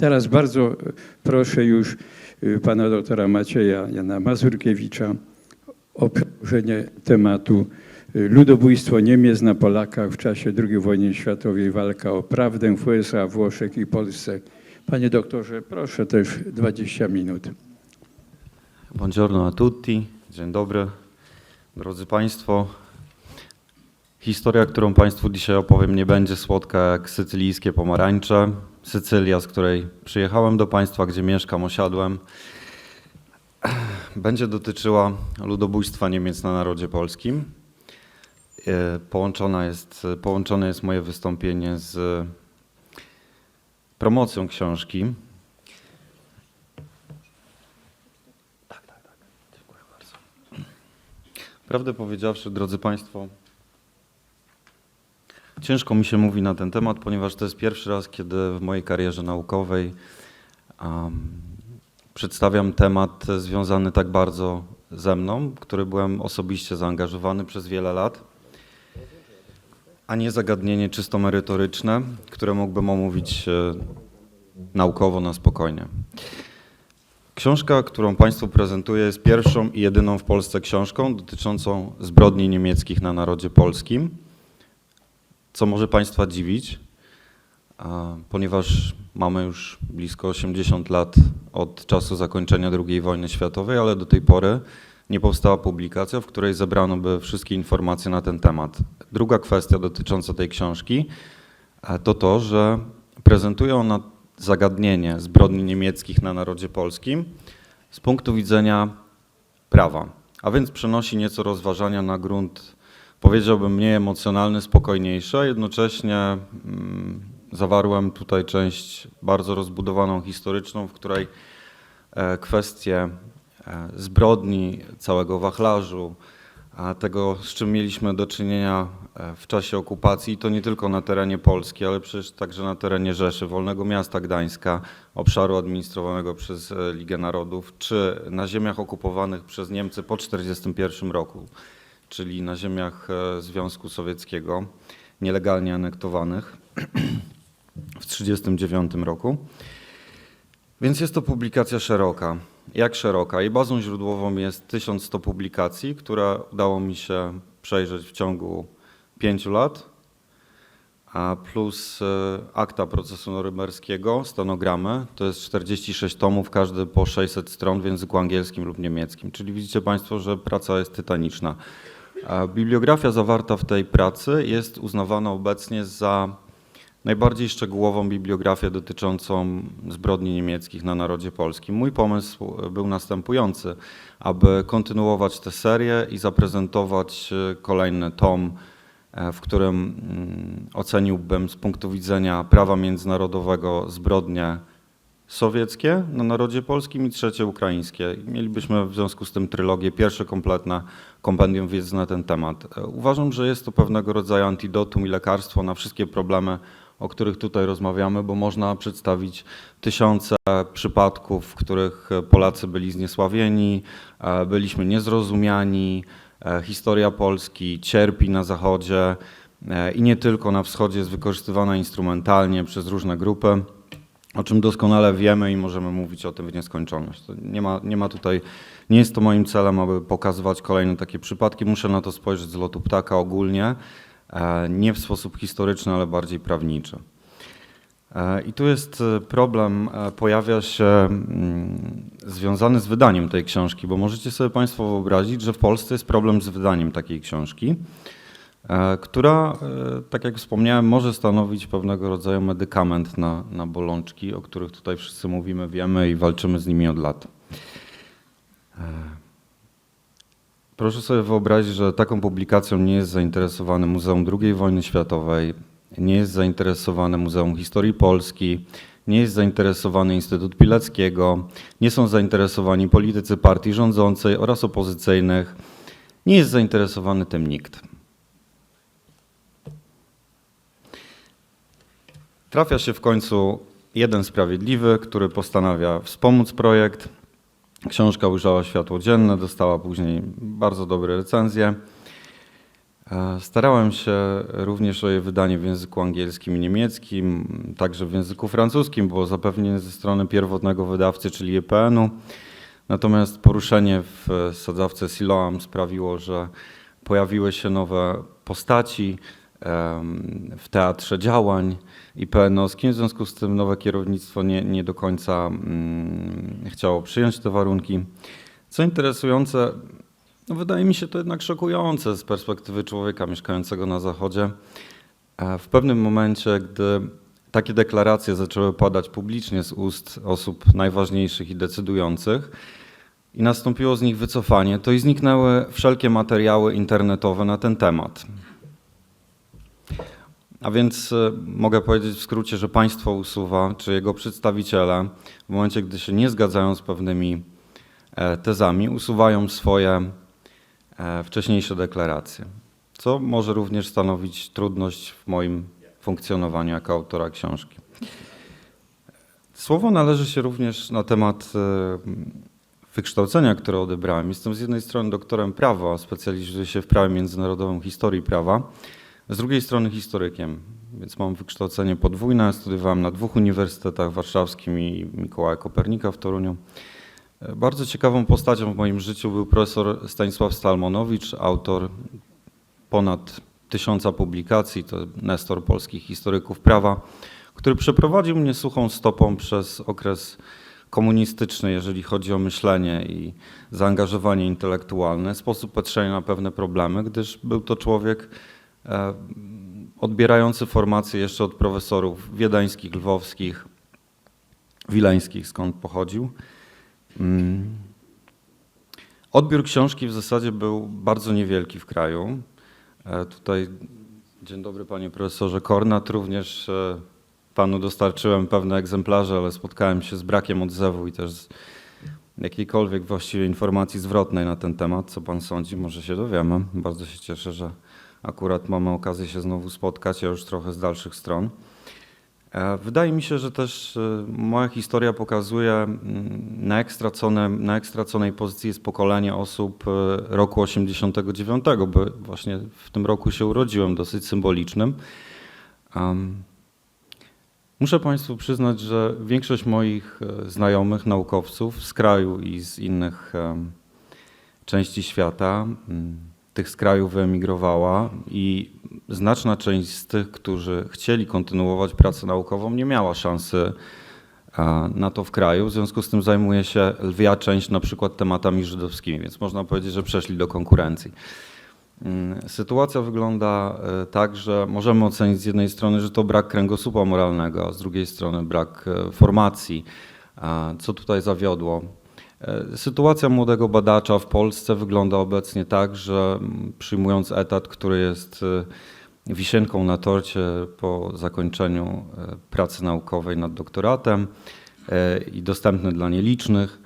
Teraz bardzo e, proszę już e, pana doktora Macieja Jana Mazurkiewicza o przedłożenie tematu e, Ludobójstwo Niemiec na Polakach w czasie II wojny światowej, walka o prawdę w USA, Włoszech i Polsce. Panie doktorze, proszę też 20 minut. Buongiorno a tutti, dzień dobry. Drodzy Państwo, historia, którą Państwu dzisiaj opowiem, nie będzie słodka jak sycylijskie pomarańcze. Sycylia, z której przyjechałem do Państwa, gdzie mieszkam, osiadłem, będzie dotyczyła ludobójstwa Niemiec na narodzie polskim. E, Połączona jest, połączone jest moje wystąpienie z promocją książki, Prawdę powiedziawszy, drodzy Państwo, ciężko mi się mówi na ten temat, ponieważ to jest pierwszy raz, kiedy w mojej karierze naukowej um, przedstawiam temat związany tak bardzo ze mną, który byłem osobiście zaangażowany przez wiele lat, a nie zagadnienie czysto merytoryczne, które mógłbym omówić e, naukowo na spokojnie. Książka, którą Państwu prezentuję, jest pierwszą i jedyną w Polsce książką dotyczącą zbrodni niemieckich na narodzie polskim, co może Państwa dziwić, ponieważ mamy już blisko 80 lat od czasu zakończenia II wojny światowej, ale do tej pory nie powstała publikacja, w której zebrano by wszystkie informacje na ten temat. Druga kwestia dotycząca tej książki a, to to, że prezentuje ona zagadnienie zbrodni niemieckich na narodzie polskim z punktu widzenia prawa, a więc przenosi nieco rozważania na grunt, powiedziałbym, mniej emocjonalny, spokojniejszy, a jednocześnie mm, zawarłem tutaj część bardzo rozbudowaną historyczną, w której e, kwestie e, zbrodni, całego wachlarzu, tego, z czym mieliśmy do czynienia e, w czasie okupacji, to nie tylko na terenie Polski, ale przecież także na terenie Rzeszy, Wolnego Miasta Gdańska, obszaru administrowanego przez Ligę Narodów, czy na ziemiach okupowanych przez Niemcy po 1941 roku, czyli na ziemiach e, Związku Sowieckiego, nielegalnie anektowanych w 1939 roku. Więc jest to publikacja szeroka. Jak szeroka? Jej bazą źródłową jest 1100 publikacji, które udało mi się przejrzeć w ciągu pięciu lat, a plus e, akta procesu norymberskiego, stenogramy, to jest 46 tomów, każdy po 600 stron w języku angielskim lub niemieckim. Czyli widzicie Państwo, że praca jest tytaniczna. Bibliografia zawarta w tej pracy jest uznawana obecnie za najbardziej szczegółową bibliografię dotyczącą zbrodni niemieckich na narodzie polskim. Mój pomysł był następujący, aby kontynuować tę serię i zaprezentować e, kolejny tom, e, w którym mm, oceniłbym z punktu widzenia prawa międzynarodowego zbrodnie sowieckie na narodzie polskim i trzecie ukraińskie. Mielibyśmy w związku z tym trylogię, pierwsze kompletne kompendium wiedzy na ten temat. E, Uważam, że jest to pewnego rodzaju antidotum i lekarstwo na wszystkie problemy, o których tutaj rozmawiamy, bo można przedstawić tysiące przypadków, w których Polacy byli zniesławieni, e, byliśmy niezrozumiani, e, historia Polski cierpi na Zachodzie e, i nie tylko na Wschodzie jest wykorzystywana instrumentalnie przez różne grupy o czym doskonale wiemy i możemy mówić o tym w nieskończoność. Nie, ma, nie ma tutaj, nie jest to moim celem, aby pokazywać kolejne takie przypadki. Muszę na to spojrzeć z lotu ptaka ogólnie, e, nie w sposób historyczny, ale bardziej prawniczy. E, I tu jest e, problem, pojawia się mm, związany z wydaniem tej książki, bo możecie sobie Państwo wyobrazić, że w Polsce jest problem z wydaniem takiej książki która, e, tak jak wspomniałem, może stanowić pewnego rodzaju medykament na, na bolączki, o których tutaj wszyscy mówimy, wiemy i walczymy z nimi od lat. E, Proszę sobie wyobrazić, że taką publikacją nie jest zainteresowane Muzeum II wojny światowej, nie jest zainteresowane Muzeum Historii Polski, nie jest zainteresowany Instytut Pileckiego, nie są zainteresowani politycy partii rządzącej oraz opozycyjnych, nie jest zainteresowany tym nikt. Trafia się w końcu jeden sprawiedliwy, który postanawia wspomóc projekt. Książka ujrzała światło dzienne, dostała później bardzo dobre recenzje. E, Starałem się również o jej wydanie w języku angielskim i niemieckim, także w języku francuskim, było zapewnienie ze strony pierwotnego wydawcy, czyli EPN-u. Natomiast poruszenie w sadzawce Siloam sprawiło, że pojawiły się nowe postaci w teatrze działań IPN-owskim, w związku z tym nowe kierownictwo nie, nie do końca chciało przyjąć te warunki. Co interesujące, no wydaje mi się to jednak szokujące z perspektywy człowieka mieszkającego na Zachodzie. W pewnym momencie, gdy takie deklaracje zaczęły padać publicznie z ust osób najważniejszych i decydujących, i nastąpiło z nich wycofanie, to i zniknęły wszelkie materiały internetowe na ten temat. A więc e, mogę powiedzieć w skrócie, że państwo usuwa, czy jego przedstawiciele, w momencie, gdy się nie zgadzają z pewnymi e, tezami, usuwają swoje e, wcześniejsze deklaracje, co może również stanowić trudność w moim funkcjonowaniu jako autora książki. Słowo należy się również na temat wykształcenia, które odebrałem. Jestem z jednej strony doktorem prawa, specjalizuję się w prawie międzynarodowym, historii prawa, z drugiej strony historykiem, więc mam wykształcenie podwójne. Studiowałem na dwóch uniwersytetach warszawskim i Mikołaja Kopernika w Toruniu. Bardzo ciekawą postacią w moim życiu był profesor Stanisław Stalmonowicz, autor ponad tysiąca publikacji, to nestor polskich historyków prawa, który przeprowadził mnie suchą stopą przez okres komunistyczny, jeżeli chodzi o myślenie i zaangażowanie intelektualne, sposób patrzenia na pewne problemy, gdyż był to człowiek odbierający formacje jeszcze od profesorów wiedeńskich, lwowskich, wileńskich, skąd pochodził. Mm. Odbiór książki w zasadzie był bardzo niewielki w kraju. E, Tutaj, dzień dobry panie profesorze Kornat, również e, panu dostarczyłem pewne egzemplarze, ale spotkałem się z brakiem odzewu i też z jakiejkolwiek właściwie informacji zwrotnej na ten temat. Co pan sądzi? Może się dowiemy. Bardzo się cieszę, że akurat mamy okazję się znowu spotkać, ja już trochę z dalszych stron. E, Wydaje mi się, że też e, moja historia pokazuje, mm, na jak, na straconej pozycji jest pokolenie osób e, roku 89, bo właśnie w tym roku się urodziłem, dosyć symbolicznym. Muszę Państwu przyznać, że większość moich znajomych naukowców z kraju i z innych części świata, mm, tych z kraju wyemigrowała i znaczna część z tych, którzy chcieli kontynuować pracę naukową, nie miała szansy na to w kraju. W związku z tym zajmuje się lwia część na przykład tematami żydowskimi, więc można powiedzieć, że przeszli do konkurencji. Mm, Sytuacja wygląda e, tak, że możemy ocenić z jednej strony, że to brak kręgosłupa moralnego, a z drugiej strony brak e, formacji. Co tutaj zawiodło? E, Sytuacja młodego badacza w Polsce wygląda obecnie tak, że przyjmując etat, który jest e, wisienką na torcie po zakończeniu e, pracy naukowej nad doktoratem i dostępny dla nielicznych,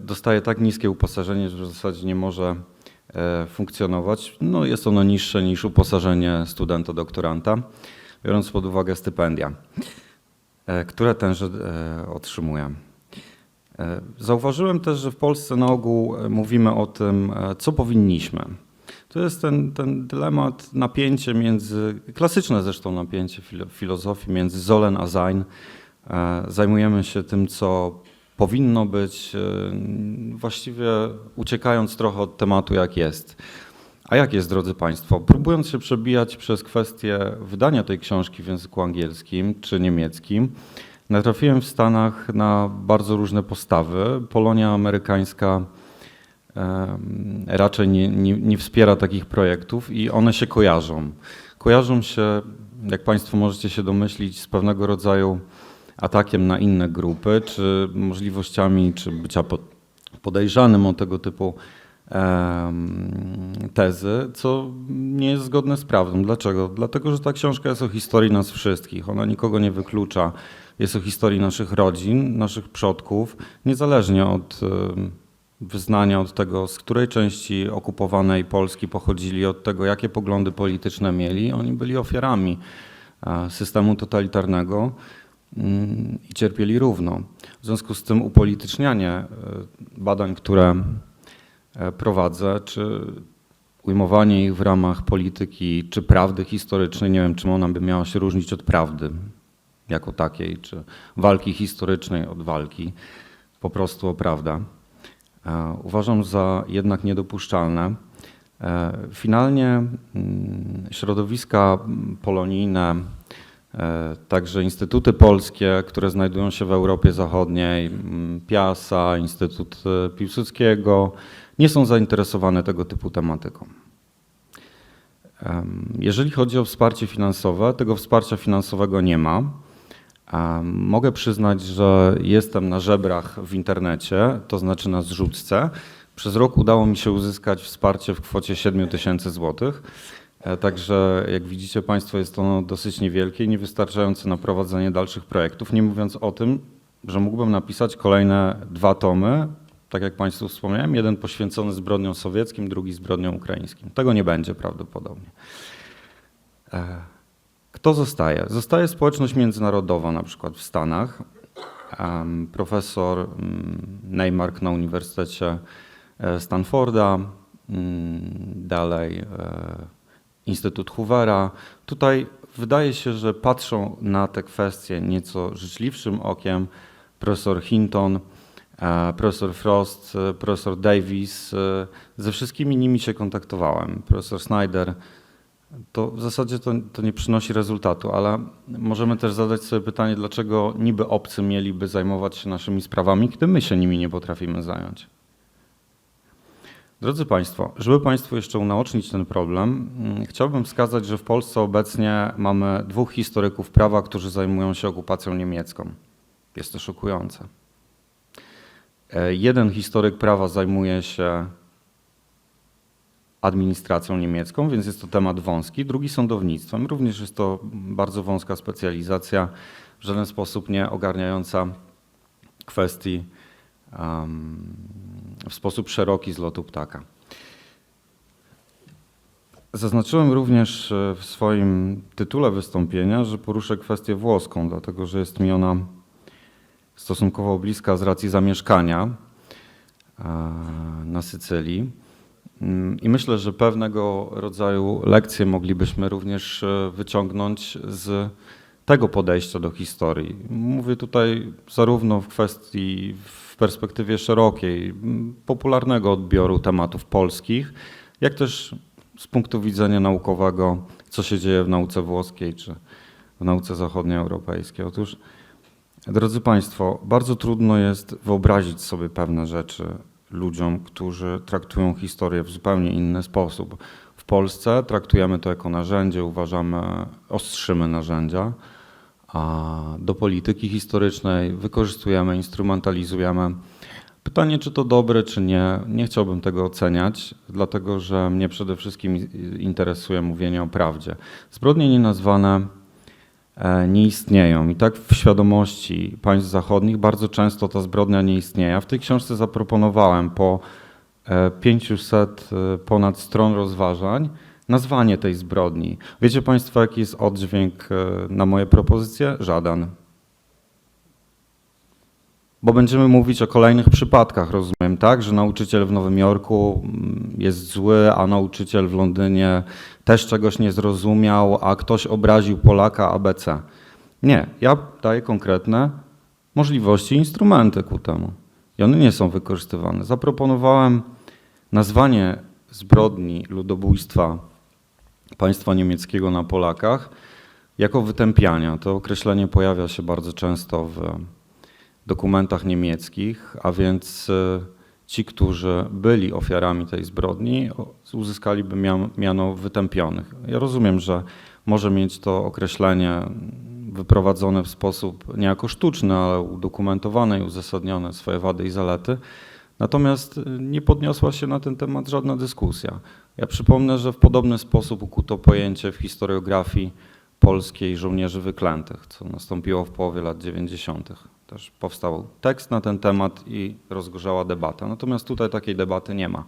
dostaje tak niskie uposażenie, że w zasadzie nie może funkcjonować. No, jest ono niższe niż uposażenie studenta doktoranta, biorąc pod uwagę stypendia, które tenże otrzymuje. E, Zauważyłem też, że w Polsce na ogół e, mówimy o tym, e, co powinniśmy. To jest ten, ten dylemat, napięcie między, klasyczne zresztą napięcie w filozofii między Zolen a Sein. Zajmujemy się tym, co powinno być, właściwie uciekając trochę od tematu, jak jest. A jak jest, drodzy Państwo? Próbując się przebijać przez kwestię wydania tej książki w języku angielskim czy niemieckim, natrafiłem w Stanach na bardzo różne postawy. Polonia amerykańska raczej nie, nie, nie wspiera takich projektów i one się kojarzą. Kojarzą się, jak Państwo możecie się domyślić, z pewnego rodzaju atakiem na inne grupy, czy możliwościami, czy bycia pod- podejrzanym o tego typu tezy, co nie jest zgodne z prawdą. Dlaczego? Dlatego, że ta książka jest o historii nas wszystkich. Ona nikogo nie wyklucza. Jest o historii naszych rodzin, naszych przodków, niezależnie od wyznania, od tego, z której części okupowanej Polski pochodzili, od tego, jakie poglądy polityczne mieli. Oni byli ofiarami e, systemu totalitarnego mm, i cierpieli równo. W związku z tym upolitycznianie e, badań, które e, prowadzę, czy ujmowanie ich w ramach polityki czy prawdy historycznej, nie wiem, czym ona by miała się różnić od prawdy jako takiej, czy walki historycznej od walki, po prostu o prawdę, e, uważam za jednak niedopuszczalne. E, Finalnie mm, środowiska polonijne, e, także instytuty polskie, które znajdują się w Europie Zachodniej, mm, Piasa, Instytut Piłsudskiego, nie są zainteresowane tego typu tematyką. Em, Jeżeli chodzi o wsparcie finansowe, tego wsparcia finansowego nie ma. Mogę przyznać, że jestem na żebrach w internecie, to znaczy na zrzutce. Przez rok udało mi się uzyskać wsparcie w kwocie 7 tysięcy złotych. E, Także jak widzicie Państwo jest ono dosyć niewielkie i niewystarczające na prowadzenie dalszych projektów, nie mówiąc o tym, że mógłbym napisać kolejne dwa tomy, tak jak Państwu wspomniałem, jeden poświęcony zbrodniom sowieckim, drugi zbrodniom ukraińskim. Tego nie będzie prawdopodobnie. Kto zostaje? Zostaje społeczność międzynarodowa, na przykład w Stanach. Profesor mm, Neymark na Uniwersytecie e, Stanforda, mm, dalej e, Instytut Hoovera. Tutaj wydaje się, że patrzą na te kwestie nieco życzliwszym okiem. Profesor Hinton, e, profesor Frost, profesor Davis. Ze wszystkimi nimi się kontaktowałem. Profesor Snyder. To w zasadzie to, to nie przynosi rezultatu, ale możemy też zadać sobie pytanie, dlaczego niby obcy mieliby zajmować się naszymi sprawami, gdy my się nimi nie potrafimy zająć. Drodzy Państwo, żeby Państwu jeszcze unaocznić ten problem, mm, chciałbym wskazać, że w Polsce obecnie mamy dwóch historyków prawa, którzy zajmują się okupacją niemiecką. Jest to szokujące. E, Jeden historyk prawa zajmuje się administracją niemiecką, więc jest to temat wąski. Drugi sądownictwem. Również jest to bardzo wąska specjalizacja, w żaden sposób nie ogarniająca kwestii em, w sposób szeroki z lotu ptaka. Zaznaczyłem również e, w swoim tytule wystąpienia, że poruszę kwestię włoską, dlatego że jest mi ona stosunkowo bliska z racji zamieszkania e, na Sycylii. Mm, I myślę, że pewnego rodzaju lekcje moglibyśmy również e, wyciągnąć z tego podejścia do historii. Mówię tutaj zarówno w kwestii, w perspektywie szerokiej, m, popularnego odbioru tematów polskich, jak też z punktu widzenia naukowego, co się dzieje w nauce włoskiej czy w nauce zachodnioeuropejskiej. Otóż, drodzy Państwo, bardzo trudno jest wyobrazić sobie pewne rzeczy ludziom, którzy traktują historię w zupełnie inny sposób. W Polsce traktujemy to jako narzędzie, uważamy, ostrzymy narzędzia, a do polityki historycznej wykorzystujemy, instrumentalizujemy. Pytanie, czy to dobre, czy nie, nie chciałbym tego oceniać, dlatego że mnie przede wszystkim interesuje mówienie o prawdzie. Zbrodnie nenazwane e, nie istnieją i tak w świadomości państw zachodnich bardzo często ta zbrodnia nie istnieje. W tej książce zaproponowałem po e, 500 e, ponad stron rozważań nazwanie tej zbrodni. Wiecie Państwo, jaki jest oddźwięk e, na moje propozycje? Żaden. Bo będziemy mówić o kolejnych przypadkach, rozumiem, tak? Że nauczyciel w Nowym Jorku mm, jest zły, a nauczyciel w Londynie też czegoś nie zrozumiał, a ktoś obraził Polaka ABC. Nie, ja daję konkretne możliwości, instrumenty ku temu. I one nie są wykorzystywane. Zaproponowałem nazwanie zbrodni ludobójstwa państwa niemieckiego na Polakach jako wytępiania. To określenie pojawia się bardzo często w dokumentach niemieckich, a więc e, ci, którzy byli ofiarami tej zbrodni, uzyskaliby mian- miano wytępionych. Ja rozumiem, że może mieć to określenie wyprowadzone w sposób niejako sztuczny, ale udokumentowane i uzasadnione swoje wady i zalety. Natomiast e, nie podniosła się na ten temat żadna dyskusja. Ja przypomnę, że w podobny sposób ukuto pojęcie w historiografii polskiej żołnierzy wyklętych, co nastąpiło w połowie lat 90. Też powstał tekst na ten temat i rozgorzała debata. Natomiast tutaj takiej debaty nie ma.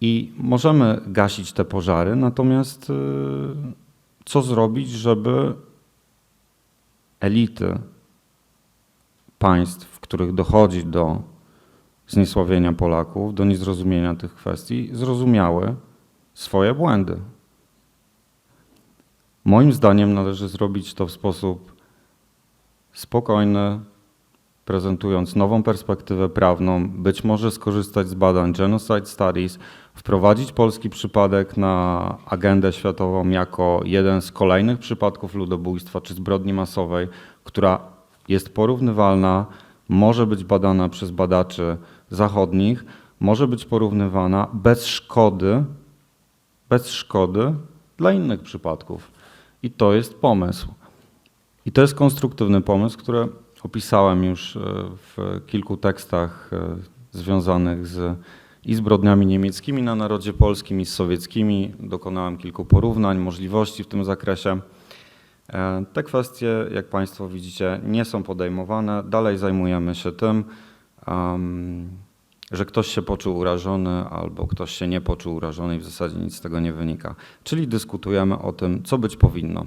I możemy gasić te pożary, natomiast y, co zrobić, żeby elity państw, w których dochodzi do zniesławienia Polaków, do niezrozumienia tych kwestii, zrozumiały swoje błędy. Moim zdaniem należy zrobić to w sposób spokojny, prezentując nową perspektywę prawną, być może skorzystać z badań Genocide Studies, wprowadzić polski przypadek na agendę światową jako jeden z kolejnych przypadków ludobójstwa czy zbrodni masowej, która jest porównywalna, może być badana przez badaczy zachodnich, może być porównywana bez szkody, bez szkody dla innych przypadków. I to jest pomysł. I to jest konstruktywny pomysł, który opisałem już e, w kilku tekstach e, związanych z i zbrodniami niemieckimi na narodzie polskim i z sowieckimi. Dokonałem kilku porównań, możliwości w tym zakresie. E, Te kwestie, jak Państwo widzicie, nie są podejmowane. Dalej zajmujemy się tym, że ktoś się poczuł urażony albo ktoś się nie poczuł urażony i w zasadzie nic z tego nie wynika. Czyli dyskutujemy o tym, co być powinno.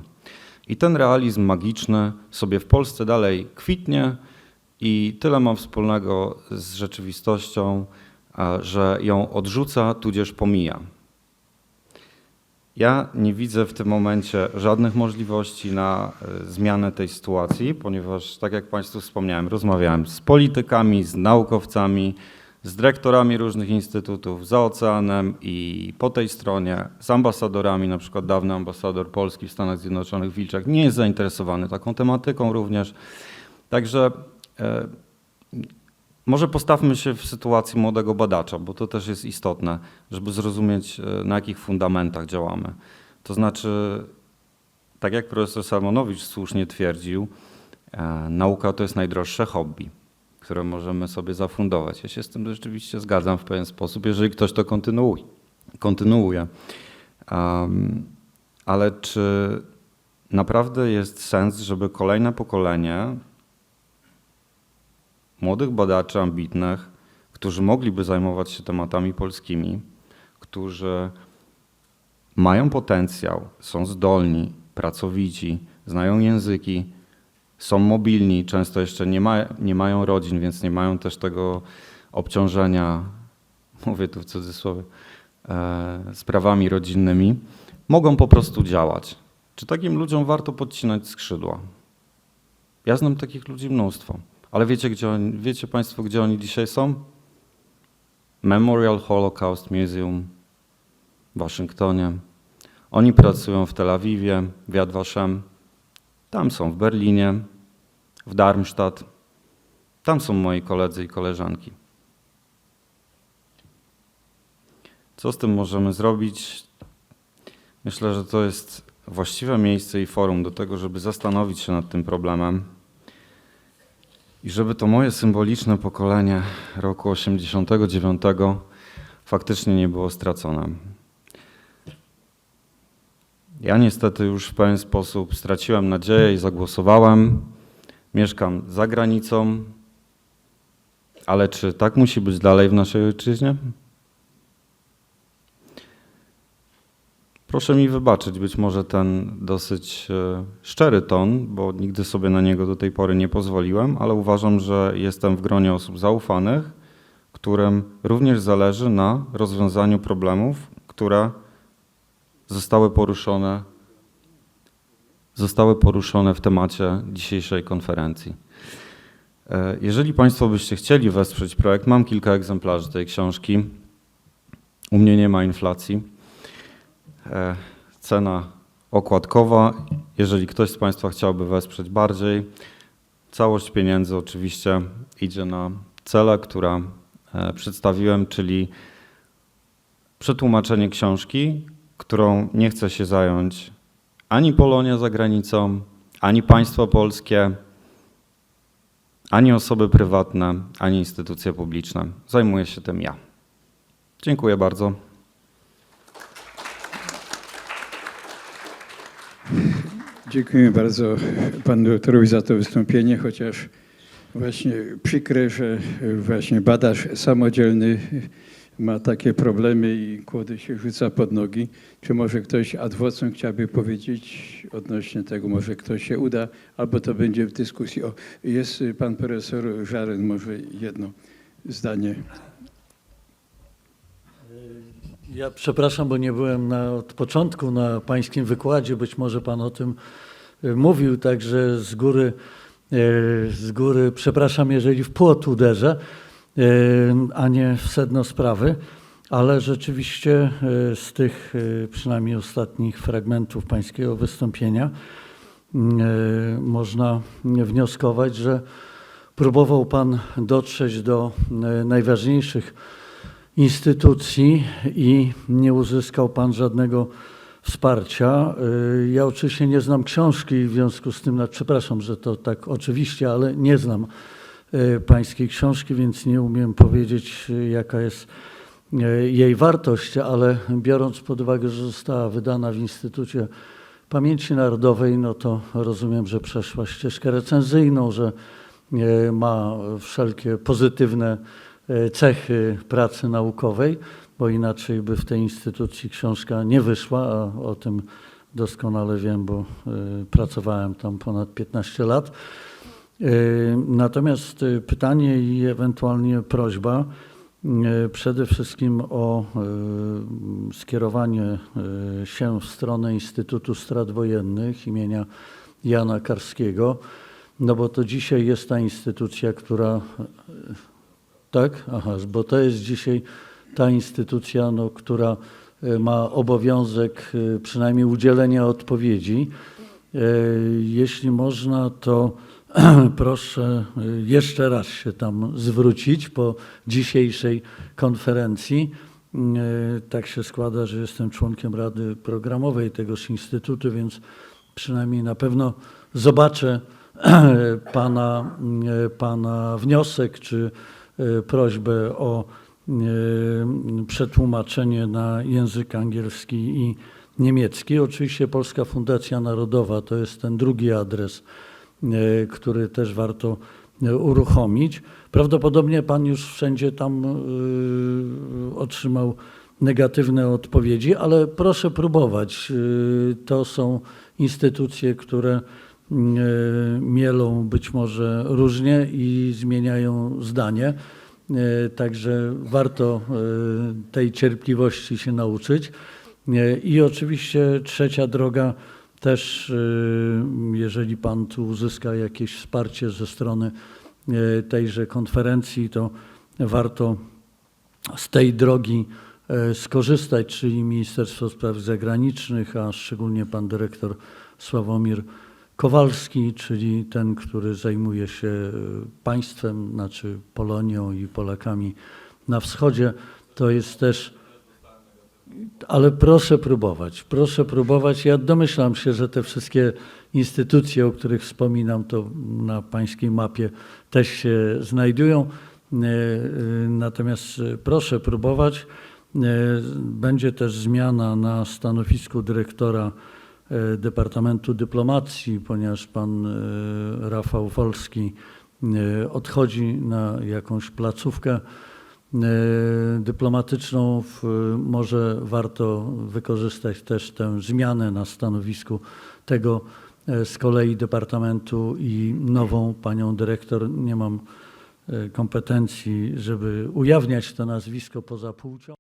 I ten realizm magiczny sobie w Polsce dalej kwitnie i tyle ma wspólnego z rzeczywistością, że ją odrzuca, tudzież pomija. Ja nie widzę w tym momencie żadnych możliwości na e, zmianę tej sytuacji, ponieważ, tak jak Państwu wspomniałem, rozmawiałem z politykami, z naukowcami, z dyrektorami różnych instytutów za oceanem i po tej stronie z ambasadorami, na przykład dawny ambasador Polski w Stanach Zjednoczonych Wilczak nie jest zainteresowany taką tematyką również. Także e, może postawmy się w sytuacji młodego badacza, bo to też jest istotne, żeby zrozumieć e, na jakich fundamentach działamy. To znaczy, tak jak profesor Salmonowicz słusznie twierdził, e, nauka to jest najdroższe hobby które możemy sobie zafundować. Ja się z tym rzeczywiście zgadzam w pewien sposób, jeżeli ktoś to kontynuuje. kontynuuje. Um, ale czy naprawdę jest sens, żeby kolejne pokolenie młodych badaczy ambitnych, którzy mogliby zajmować się tematami polskimi, którzy mają potencjał, są zdolni, pracowici, znają języki, są mobilni, często jeszcze nie, ma, nie mają rodzin, więc nie mają też tego obciążenia, mówię tu w cudzysłowie, e, sprawami rodzinnymi, mogą po prostu działać. Czy takim ludziom warto podcinać skrzydła? Ja znam takich ludzi mnóstwo, ale wiecie, gdzie oni, wiecie Państwo, gdzie oni dzisiaj są? Memorial Holocaust Museum w Waszyngtonie. Oni pracują w Tel Awiwie, w Yad Vashem, tam są w Berlinie, w Darmstadt. Tam są moi koledzy i koleżanki. Co z tym możemy zrobić? Myślę, że to jest właściwe miejsce i forum do tego, żeby zastanowić się nad tym problemem i żeby to moje symboliczne pokolenie roku 89 faktycznie nie było stracone. Ja niestety już w pewien sposób straciłem nadzieję i zagłosowałem. Mieszkam za granicą, ale czy tak musi być dalej w naszej ojczyźnie? Proszę mi wybaczyć być może ten dosyć e, szczery ton, bo nigdy sobie na niego do tej pory nie pozwoliłem, ale uważam, że jestem w gronie osób zaufanych, którym również zależy na rozwiązaniu problemów, które zostały poruszone, zostały poruszone w temacie dzisiejszej konferencji. E, Jeżeli Państwo byście chcieli wesprzeć projekt, mam kilka egzemplarzy tej książki. U mnie nie ma inflacji. E, Cena okładkowa. Jeżeli ktoś z Państwa chciałby wesprzeć bardziej, całość pieniędzy oczywiście idzie na cele, które e, przedstawiłem, czyli przetłumaczenie książki, którą nie chce się zająć ani Polonia za granicą, ani państwo polskie, ani osoby prywatne, ani instytucje publiczne. Zajmuję się tym ja. Dziękuję bardzo. Dziękuję bardzo panu doktorowi za to wystąpienie, chociaż właśnie przykre, że właśnie badacz samodzielny ma takie problemy i kłody się rzuca pod nogi. Czy może ktoś ad vocem chciałby powiedzieć odnośnie tego, może ktoś się uda, albo to będzie w dyskusji. O, jest pan profesor Żaren, może jedno. zdanie. Ja przepraszam, bo nie byłem na, od początku na pańskim wykładzie. Być może pan o tym e, mówił, także z góry, z góry przepraszam, jeżeli w płot uderzę, a nie w sedno sprawy. Ale rzeczywiście e, z tych e, przynajmniej ostatnich fragmentów pańskiego wystąpienia e, można wnioskować, że próbował pan dotrzeć do najważniejszych instytucji i nie uzyskał Pan żadnego wsparcia. Y, Ja oczywiście nie znam książki, w związku z tym, no, przepraszam, że to tak oczywiście, ale nie znam y, Pańskiej książki, więc nie umiem powiedzieć, y, jaka jest y, jej wartość, ale biorąc pod uwagę, że została wydana w Instytucie Pamięci Narodowej, no to rozumiem, że przeszła ścieżkę recenzyjną, że e, ma wszelkie pozytywne e, cechy pracy naukowej, bo inaczej by w tej instytucji książka nie wyszła, a o tym doskonale wiem, bo e, pracowałem tam ponad 15 lat. E, Natomiast e, pytanie i ewentualnie prośba e, przede wszystkim o skierowanie się w stronę Instytutu Strat Wojennych imienia Jana Karskiego, no bo to dzisiaj jest ta instytucja, która tak? Aha, bo to jest dzisiaj ta instytucja, no, która ma obowiązek przynajmniej udzielenia odpowiedzi. Jeśli można, to proszę e, jeszcze raz się tam zwrócić po dzisiejszej konferencji. E, Tak się składa, że jestem członkiem Rady Programowej tegoż instytutu, więc przynajmniej na pewno zobaczę pana, e, pana wniosek czy prośbę o przetłumaczenie na język angielski i niemiecki. Oczywiście Polska Fundacja Narodowa to jest ten drugi adres, który też warto e, uruchomić. Prawdopodobnie pan już wszędzie tam e, otrzymał negatywne odpowiedzi, ale proszę próbować. E, To są instytucje, które e, mielą być może różnie i zmieniają zdanie. E, Także warto e, tej cierpliwości się nauczyć. E, I oczywiście trzecia droga też, e, jeżeli Pan tu uzyska jakieś wsparcie ze strony e, tejże konferencji, to warto z tej drogi e, skorzystać, czyli Ministerstwo Spraw Zagranicznych, a szczególnie pan dyrektor Sławomir Kowalski, czyli ten, który zajmuje się państwem, znaczy Polonią i Polakami na wschodzie. To jest też. Ale proszę próbować, proszę próbować. Ja domyślam się, że te wszystkie instytucje, o których wspominam, to na pańskiej mapie też się znajdują. E, e, Natomiast e, proszę próbować. Będzie też zmiana na stanowisku dyrektora Departamentu Dyplomacji, ponieważ pan Rafał Wolski odchodzi na jakąś placówkę dyplomatyczną. W- Może warto wykorzystać też tę zmianę na stanowisku tego e, z kolei departamentu i nową panią dyrektor. Nie mam e, kompetencji, żeby ujawniać to nazwisko poza płcią.